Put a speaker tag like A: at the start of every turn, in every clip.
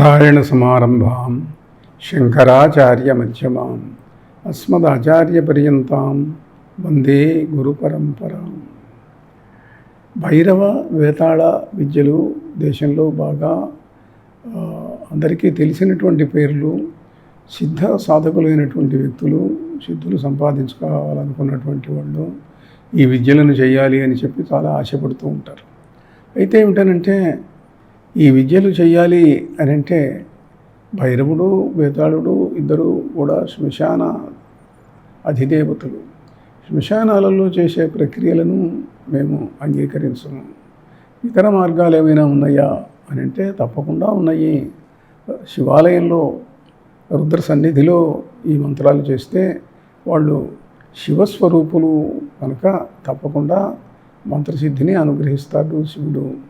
A: నారాయణసమారంభాం శంకరాచార్యమధ్యమాం అస్మదాచార్యపర్యంతాం వందే గురుపరంపరాం భైరవ వేతాళ విద్యలు దేశంలో బాగా అందరికీ తెలిసినటువంటి పేర్లు సిద్ధ సాధకులైనటువంటి వ్యక్తులు సిద్ధులు సంపాదించుకోవాలనుకున్నటువంటి వాళ్ళు ఈ విద్యలను చేయాలి అని చెప్పి చాలా ఆశపడుతూ ఉంటారు. అయితే ఏమిటనంటే ఈ విద్యలు చేయాలి అని అంటే భైరవుడు వేతాళుడు ఇద్దరు కూడా శ్మశాన అధిదేవతలు. శ్మశానాలలో చేసే ప్రక్రియలను మేము అంగీకరించము. ఇతర మార్గాలు ఏమైనా ఉన్నాయా అని అంటే తప్పకుండా ఉన్నాయి. శివాలయంలో రుద్ర సన్నిధిలో ఈ మంత్రాలు చేస్తే వాళ్ళు శివస్వరూపులు కనుక తప్పకుండా మంత్రసిద్ధిని అనుగ్రహిస్తాడు శివుడు.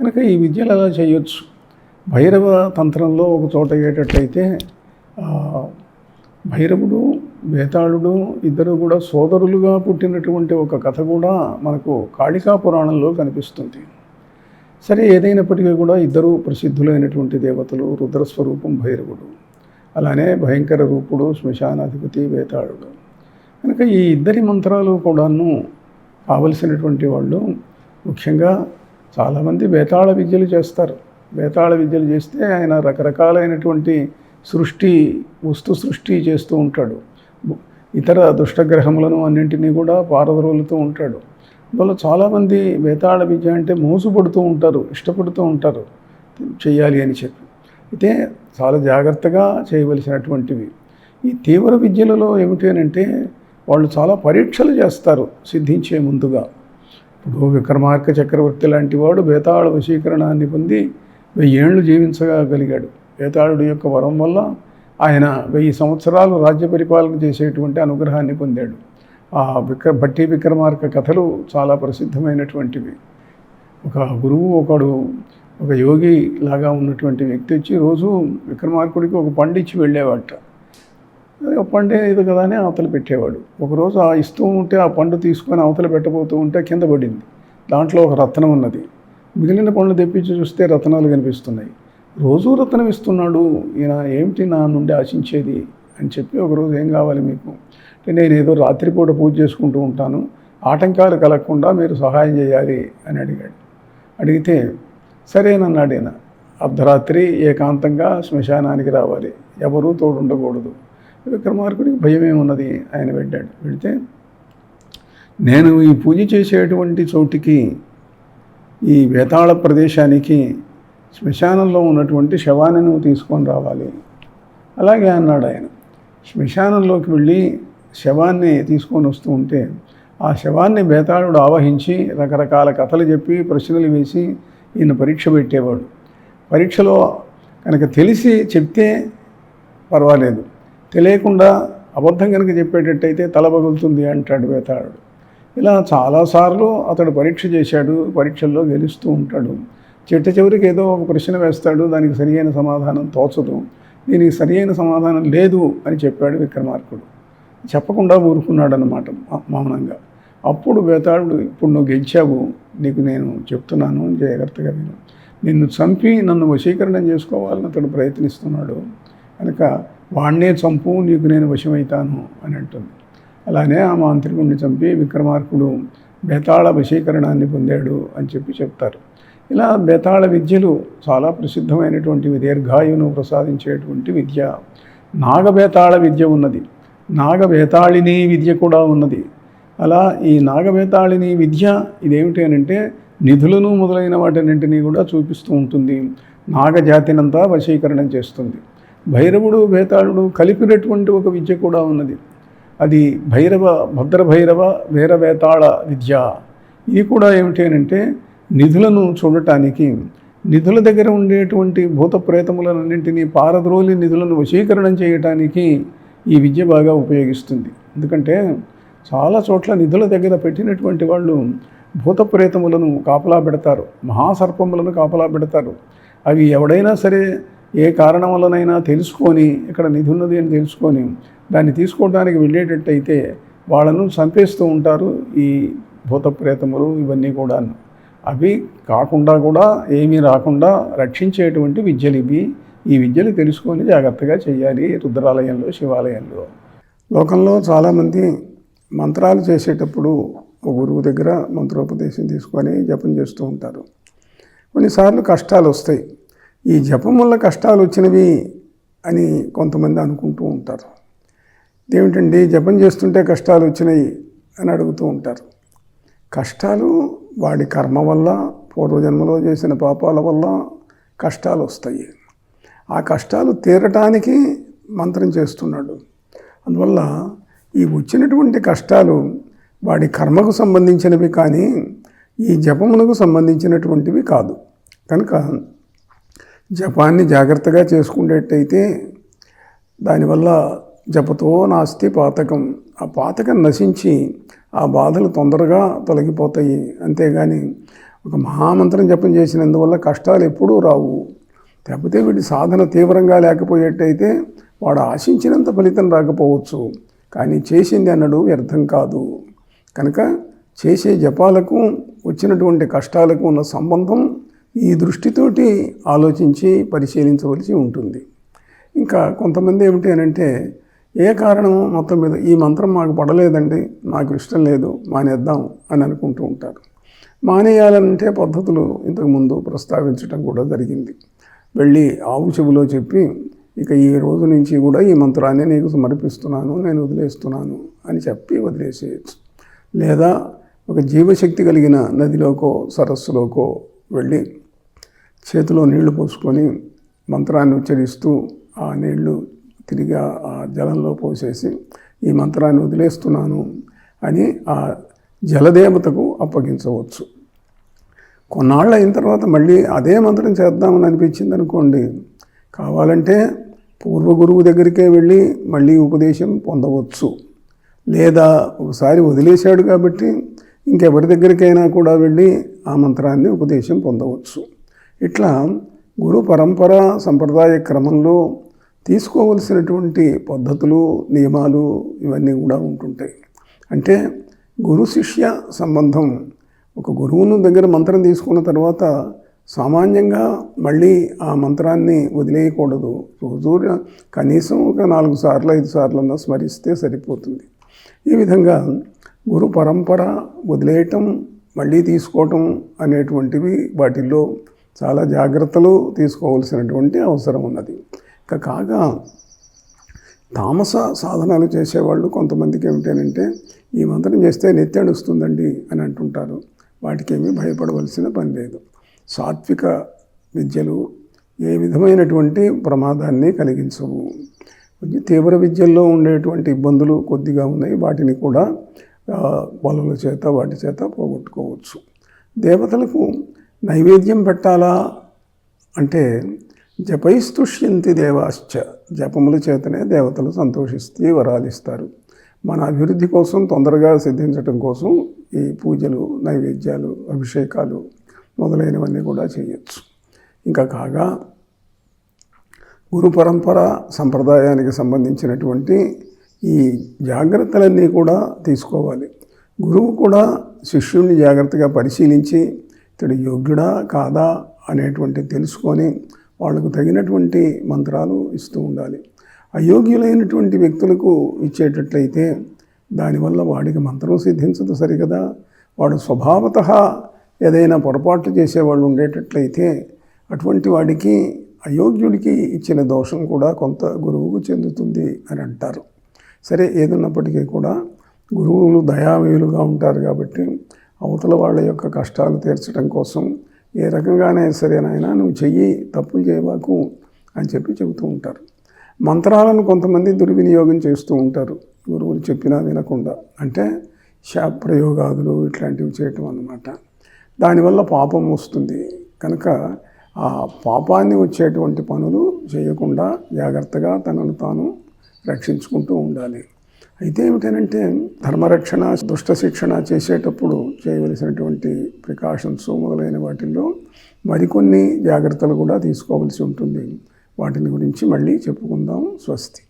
A: కనుక ఈ విద్యలు అలా చేయొచ్చు. భైరవ తంత్రంలో ఒక చోట అయ్యేటట్లయితే భైరవుడు వేతాళుడు ఇద్దరు కూడా సోదరులుగా పుట్టినటువంటి ఒక కథ కూడా మనకు కాళికా పురాణంలో కనిపిస్తుంది. సరే ఏదైనప్పటికీ కూడా ఇద్దరు ప్రసిద్ధులైనటువంటి దేవతలు రుద్రస్వరూపం భైరవుడు. అలానే భయంకర రూపుడు శ్మశానాధిపతి వేతాళుడు. కనుక ఈ ఇద్దరి మంత్రాలు కూడాను కావలసినటువంటి వాళ్ళు ముఖ్యంగా చాలామంది వేతాళ విద్యలు చేస్తారు. వేతాళ విద్యలు చేస్తే ఆయన రకరకాలైనటువంటి సృష్టి వస్తు సృష్టి చేస్తూ ఉంటాడు. ఇతర దుష్టగ్రహములను అన్నింటినీ కూడా పారదరోలుతూ ఉంటాడు. అందువల్ల చాలామంది వేతాళ విద్య అంటే మోసపడుతూ ఉంటారు ఇష్టపడుతూ ఉంటారు. చేయాలి అని చెప్పి. అయితే చాలా జాగ్రత్తగా చేయవలసినటువంటివి. ఈ తీవ్ర విద్యలలో ఏమిటి అని అంటే వాళ్ళు చాలా పరీక్షలు చేస్తారు సిద్ధించే ముందుగా. ఇప్పుడు విక్రమార్క చక్రవర్తి లాంటి వాడు వేతాళ వశీకరణాన్ని పొంది వెయ్యేళ్ళు జీవించగలిగాడు. వేతాళుడి యొక్క వరం వల్ల ఆయన వెయ్యి సంవత్సరాలు రాజ్య పరిపాలన చేసేటువంటి అనుగ్రహాన్ని పొందాడు. ఆ విక్ర భట్టి విక్రమార్క కథలు చాలా ప్రసిద్ధమైనటువంటివి. ఒక గురువు ఒకడు ఒక యోగి లాగా ఉన్నటువంటి వ్యక్తి వచ్చి రోజు విక్రమార్కుడికి ఒక పండిచ్చి వెళ్ళేవాట. పండే ఇది కదా అని అవతల పెట్టేవాడు. ఒకరోజు ఆ ఇస్తూ ఉంటే ఆ పండు తీసుకొని అవతల పెట్టబోతూ ఉంటే కింద పడింది. దాంట్లో ఒక రత్నం ఉన్నది. మిగిలిన పండ్లు తెప్పించి చూస్తే రత్నాలు కనిపిస్తున్నాయి. రోజు రత్నం ఇస్తున్నాడు. ఈయన ఏమిటి నా నుండి ఆశించేది అని చెప్పి ఒకరోజు ఏం కావాలి మీకు? అంటే నేను ఏదో రాత్రిపూట పూజ చేసుకుంటూ ఉంటాను. ఆటంకాలు కలగకుండా మీరు సహాయం చేయాలి అని అడిగాడు. అడిగితే సరేనన్నాడు ఈయన. అర్ధరాత్రి ఏకాంతంగా శ్మశానానికి రావాలి. ఎవరూ తోడుండకూడదు. విక్రమార్కుడికి భయమే ఉన్నది. ఆయన వెళ్ళాడు. వెళితే నేను ఈ పూజ చేసేటువంటి చోటికి ఈ వేతాళ ప్రదేశానికి శ్మశానంలో ఉన్నటువంటి శవాన్ని నువ్వు తీసుకొని రావాలి. అలాగే అన్నాడు ఆయన. శ్మశానంలోకి వెళ్ళి శవాన్ని తీసుకొని వస్తూ ఉంటే ఆ శవాన్ని బేతాళుడు ఆవహించి రకరకాల కథలు చెప్పి ప్రశ్నలు వేసి ఈయన పరీక్ష పెట్టేవాడు. పరీక్షలో కనుక తెలిసి చెప్తే పర్వాలేదు. తెలియకుండా అబద్ధం కనుక చెప్పేటట్టయితే తల పగులుతుంది అంటాడు వేతాడు ఇలా చాలాసార్లు అతడు పరీక్ష చేశాడు పరీక్షల్లో గెలుస్తూ ఉంటాడు. చిట్ట చివరికి ఏదో ఒక ప్రశ్న వేస్తాడు దానికి సరియైన సమాధానం తోచదు. దీనికి సరియైన సమాధానం లేదు అని చెప్పాడు విక్రమార్కుడు. చెప్పకుండా ఊరుకున్నాడు అన్నమాట మౌనంగా. అప్పుడు వేతాళుడు ఇప్పుడు నువ్వు గెలిచావు నీకు నేను చెప్తున్నాను జాగ్రత్తగా నేను నిన్ను చంపి నన్ను వశీకరణం చేసుకోవాలని అతడు ప్రయత్నిస్తున్నాడు. కనుక వాణ్ణే చంపు నీకు నేను వశమవుతాను అని అంటుంది. అలానే ఆ మాంత్రికుడిని చంపి విక్రమార్కుడు బేతాళ వశీకరణాన్ని పొందాడు అని చెప్పి చెప్తారు. ఇలా బేతాళ విద్యలు చాలా ప్రసిద్ధమైనటువంటివి దీర్ఘాయువును ప్రసాదించేటువంటి విద్య. నాగబేతాళ విద్య ఉన్నది. నాగబేతాళిని విద్య కూడా ఉన్నది. అలా ఈ నాగబేతాళిని విద్య ఇదేమిటి అని అంటే నిధులను మొదలైన వాటినింటినీ కూడా చూపిస్తూ ఉంటుంది. నాగజాతినంతా వశీకరణం చేస్తుంది. భైరవుడు భేతాళుడు కలిపినటువంటి ఒక విద్య కూడా ఉన్నది. అది భైరవ భద్రభైరవ వీరవేతాళ విద్య. ఇది కూడా ఏమిటి అని అంటే నిధులను చూడటానికి నిధుల దగ్గర ఉండేటువంటి భూత ప్రేతములన్నింటినీ పారద్రోలి నిధులను వశీకరణం చేయటానికి ఈ విద్య బాగా ఉపయోగిస్తుంది. ఎందుకంటే చాలా చోట్ల నిధుల దగ్గర పెట్టినటువంటి వాళ్ళు భూత ప్రేతములను కాపలా పెడతారు. మహాసర్పములను కాపలా పెడతారు. అవి ఎవడైనా సరే ఏ కారణం వల్లనైనా తెలుసుకొని ఇక్కడ నిధి ఉన్నది అని తెలుసుకొని దాన్ని తీసుకోవడానికి వెళ్ళేటట్టయితే వాళ్ళను చంపేస్తూ ఉంటారు ఈ భూత ప్రేతములు ఇవన్నీ కూడా అవి కాకుండా కూడా ఏమీ రాకుండా రక్షించేటువంటి విద్యలు ఇవి. ఈ విద్యలు తెలుసుకొని జాగ్రత్తగా చేయాలి రుద్రాలయంలో శివాలయంలో. లోకంలో చాలామంది మంత్రాలు చేసేటప్పుడు ఒక గురువు దగ్గర మంత్రోపదేశం తీసుకొని జపం చేస్తూ ఉంటారు. కొన్నిసార్లు కష్టాలు వస్తాయి. ఈ జపం వల్ల కష్టాలు వచ్చినవి అని కొంతమంది అనుకుంటూ ఉంటారు. ఏమిటండి జపం చేస్తుంటే కష్టాలు వచ్చినాయి అని అడుగుతూ ఉంటారు. కష్టాలు వాడి కర్మ వల్ల పూర్వజన్మలో చేసిన పాపాల వల్ల కష్టాలు వస్తాయి. ఆ కష్టాలు తీరటానికి మంత్రం చేస్తున్నాడు. అందువల్ల ఈ వచ్చినటువంటి కష్టాలు వాడి కర్మకు సంబంధించినవి కానీ ఈ జపమునకు సంబంధించినటువంటివి కాదు. కనుక జపాన్ని జాగ్రత్తగా చేసుకునేటైతే దానివల్ల జపతో నాస్తి పాతకం. ఆ పాతకం నశించి ఆ బాధలు తొందరగా తొలగిపోతాయి. అంతేగాని ఒక మహామంత్రం జపం చేసినందువల్ల కష్టాలు ఎప్పుడూ రావు. లేకపోతే వీడి సాధన తీవ్రంగా లేకపోయేటైతే వాడు ఆశించినంత ఫలితం రాకపోవచ్చు. కానీ చేసింది అన్నడు వ్యర్థం కాదు. కనుక చేసే జపాలకు వచ్చినటువంటి కష్టాలకు ఉన్న సంబంధం ఈ దృష్టితోటి ఆలోచించి పరిశీలించవలసి ఉంటుంది. ఇంకా కొంతమంది ఏమిటి అని అంటే ఏ కారణం మొత్తం మీద ఈ మంత్రం మాకు పడలేదండి నాకు ఇష్టం లేదు మానేద్దాం అని అనుకుంటూ ఉంటారు. మానేయాలంటే పద్ధతులు ఇంతకుముందు ప్రస్తావించడం కూడా జరిగింది. వెళ్ళి ఆవు చెవిలో చెప్పి ఇక ఈ రోజు నుంచి కూడా ఈ మంత్రాన్ని నీకు సమర్పిస్తున్నాను నేను వదిలేస్తున్నాను అని చెప్పి వదిలేసేయచ్చు. లేదా ఒక జీవశక్తి కలిగిన నదిలోకో సరస్సులోకో వెళ్ళి చేతిలో నీళ్ళు పోసుకొని మంత్రాన్ని ఉచ్చరిస్తూ ఆ నీళ్ళు తిరిగి ఆ జలంలో పోసేసి ఈ మంత్రాన్ని వదిలేస్తున్నాను అని ఆ జలదేవతకు అప్పగించవచ్చు. కొన్నాళ్ళు అయిన తర్వాత మళ్ళీ అదే మంత్రం చేద్దామని అనిపించింది అనుకోండి. కావాలంటే పూర్వ గురువు దగ్గరికే వెళ్ళి మళ్ళీ ఉపదేశం పొందవచ్చు. లేదా ఒకసారి వదిలేశాడు కాబట్టి ఇంకెవరి దగ్గరికైనా కూడా వెళ్ళి ఆ మంత్రాన్ని ఉపదేశం పొందవచ్చు. ఇట్లా గురు పరంపర సంప్రదాయ క్రమంలో తీసుకోవలసినటువంటి పద్ధతులు నియమాలు ఇవన్నీ కూడా ఉంటుంటాయి. అంటే గురు శిష్య సంబంధం ఒక గురువును దగ్గర మంత్రం తీసుకున్న తర్వాత సామాన్యంగా మళ్ళీ ఆ మంత్రాన్ని వదిలేయకూడదు. రోజు కనీసం ఒక నాలుగు సార్లు ఐదు సార్లు స్మరిస్తే సరిపోతుంది. ఈ విధంగా గురు పరంపర వదిలేయటం మళ్ళీ తీసుకోవటం అనేటువంటివి వాటిల్లో చాలా జాగ్రత్తలు తీసుకోవాల్సినటువంటి అవసరం ఉన్నది. ఇక కాగా తామస సాధనాలు చేసేవాళ్ళు కొంతమందికి ఏమిటంటే ఈ మంత్రం చేస్తే నెత్తి నడుస్తుందండి అని అంటుంటారు. వాటికి ఏమీ భయపడవలసిన పని లేదు. సాత్విక విద్యలు ఏ విధమైనటువంటి ప్రమాదాన్ని కలిగించవు. తీవ్ర విద్యల్లో ఉండేటువంటి ఇబ్బందులు కొద్దిగా ఉన్నాయి. వాటిని కూడా బలుల చేత వాటి చేత పోగొట్టుకోవచ్చు. దేవతలకు నైవేద్యం పెట్టాలా అంటే జపైస్తుష్యంతి దేవాశ్చ. జపముల చేతనే దేవతలు సంతోషిస్తూ వరాలిస్తారు. మన అభివృద్ధి కోసం తొందరగా సిద్ధించటం కోసం ఈ పూజలు నైవేద్యాలు అభిషేకాలు మొదలైనవన్నీ కూడా చేయొచ్చు. ఇంకా కాగా గురు పరంపర సంప్రదాయానికి సంబంధించినటువంటి ఈ జాగ్రత్తలన్నీ కూడా తీసుకోవాలి. గురువు కూడా శిష్యుడిని జాగ్రత్తగా పరిశీలించి ఇతడు యోగ్యుడా కాదా అనేటువంటి తెలుసుకొని వాళ్ళకు తగినటువంటి మంత్రాలు ఇస్తూ ఉండాలి. అయోగ్యులైనటువంటి వ్యక్తులకు ఇచ్చేటట్లయితే దానివల్ల వాడికి మంత్రం సిద్ధించదు సరికదా వాడు స్వభావత ఏదైనా పొరపాట్లు చేసేవాళ్ళు ఉండేటట్లయితే అటువంటి వాడికి అయోగ్యుడికి ఇచ్చిన దోషం కూడా కొంత గురువుకు చెందుతుంది అని అంటారు. సరే ఏదున్నప్పటికీ కూడా గురువులు దయామయులుగా ఉంటారు కాబట్టి అవతల వాళ్ళ యొక్క కష్టాలు తీర్చడం కోసం ఏ రకంగానే సరే నాయన నువ్వు చెయ్యి తప్పులు చేయబాకు అని చెప్పి చెబుతూ ఉంటారు. మంత్రాలను కొంతమంది దుర్వినియోగం చేస్తూ ఉంటారు. గురువులు చెప్పినా వినకుండా. అంటే శాప్రయోగాదులు ఇట్లాంటివి చేయటం అన్నమాట. దానివల్ల పాపం వస్తుంది. కనుక ఆ పాపాన్ని వచ్చేటువంటి పనులు చేయకుండా జాగ్రత్తగా తనను తాను రక్షించుకుంటూ ఉండాలి. అయితే ఏమిటనంటే ధర్మరక్షణ దుష్ట శిక్షణ చేసేటప్పుడు చేయవలసినటువంటి ప్రికాషన్స్ మొదలైన వాటిల్లో మరికొన్ని జాగ్రత్తలు కూడా తీసుకోవాల్సి ఉంటుంది. వాటిని గురించి మళ్ళీ చెప్పుకుందాం. స్వస్తి.